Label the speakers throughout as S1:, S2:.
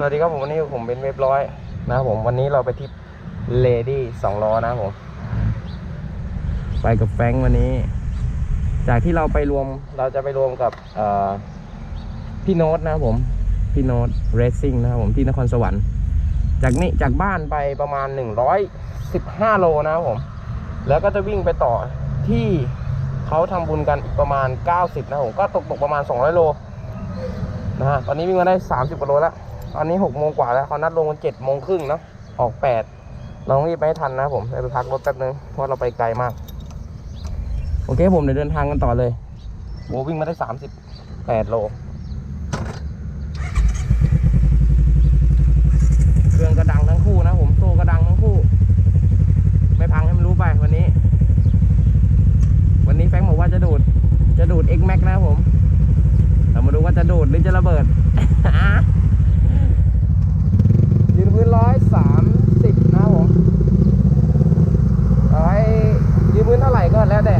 S1: สวัสดีครับผมวันนี้ผมเป็นเว็บร้อยนะครับผมวันนี้เราไปทริปเลดี้สองล้อนะครับผม ไปกับแฟงค์วันนี้ จากที่เราไปรวมเราจะไปรวมกับพี่โน้ตนะครับผม พี่โน้ตเรซซิ่งนะครับผมที่นครสวรรค์ จากนี้จากบ้านไปประมาณ 115 โลนะครับผม แล้วก็จะวิ่งไปต่อที่เขาทำบุญกันอีกประมาณ 90 นะผมก็ตกตกประมาณ 200 โลนะฮะตอนนี้วิ่งมาได้ 30กว่าโลแล้ว ตอนนี้6โมงกว่าแล้วเขานัดลงกัน7โมงครึ่งเนาะออก8เราต้องรีบไปให้ทันนะผมไปพักรถแป๊บนึงเพราะเราไปไกลมาก โอเคผมเดี๋ยวเดินทางกันต่อเลยโววิ่งมาได้38โล เครื่องกระดังทั้งคู่นะผมโซ่กระดังทั้งคู่ ไม่พังให้มันรู้ไปวันนี้ วันนี้แฟงบอกว่าจะดูด จะดูด X Max นะครับผม เรามาดูว่าจะดูดหรือจะระเบิด ร้อยสามสิบนะผมร้อยยืมพื้นเท่าไหร่ก็แล้วแต่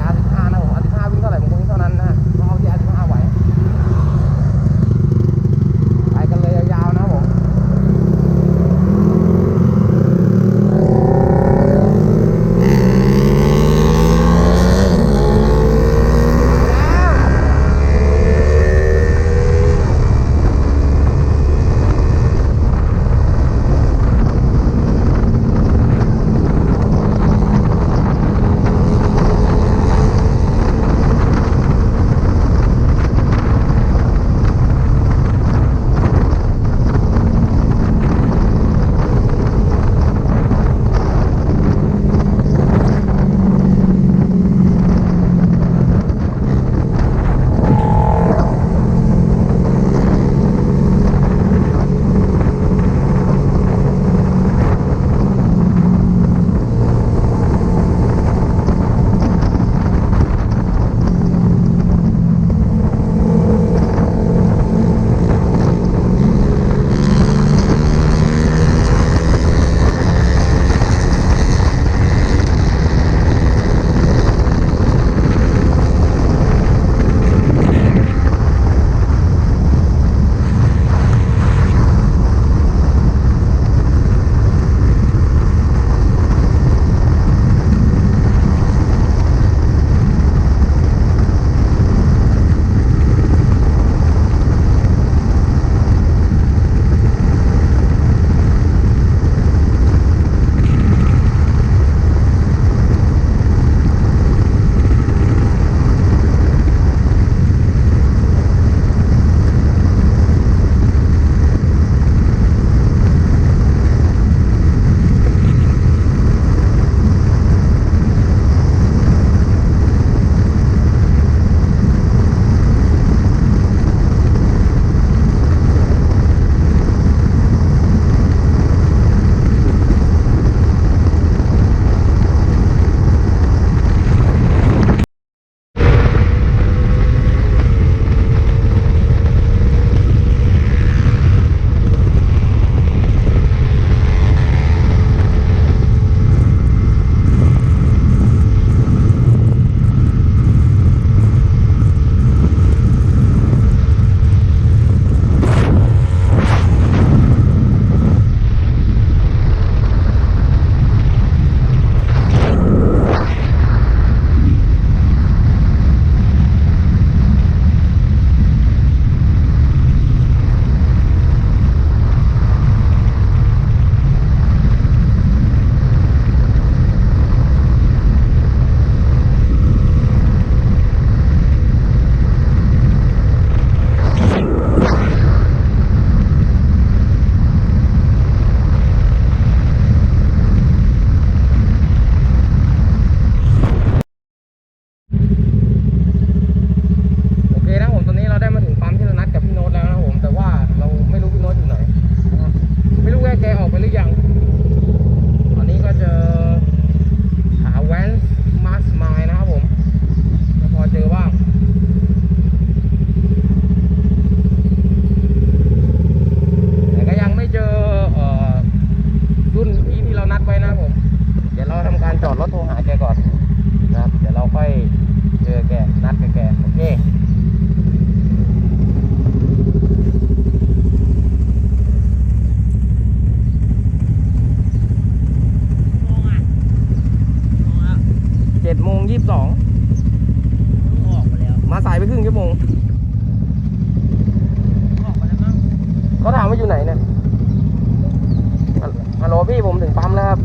S1: ครับ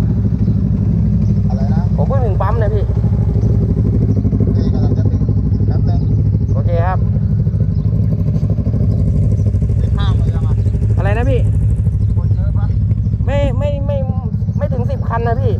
S1: อะไรนะ ผมเพิ่งถึงปั๊มนะพี่ี่
S2: กำลังจะถึงแป๊บนึง
S1: โอเคครับ
S2: ไปข้ามเลยอะ
S1: อะไรนะพี่
S2: คนเยอะปะ
S1: ไม่ไม่ไม่ไม่ถึงสิบคันนะพี่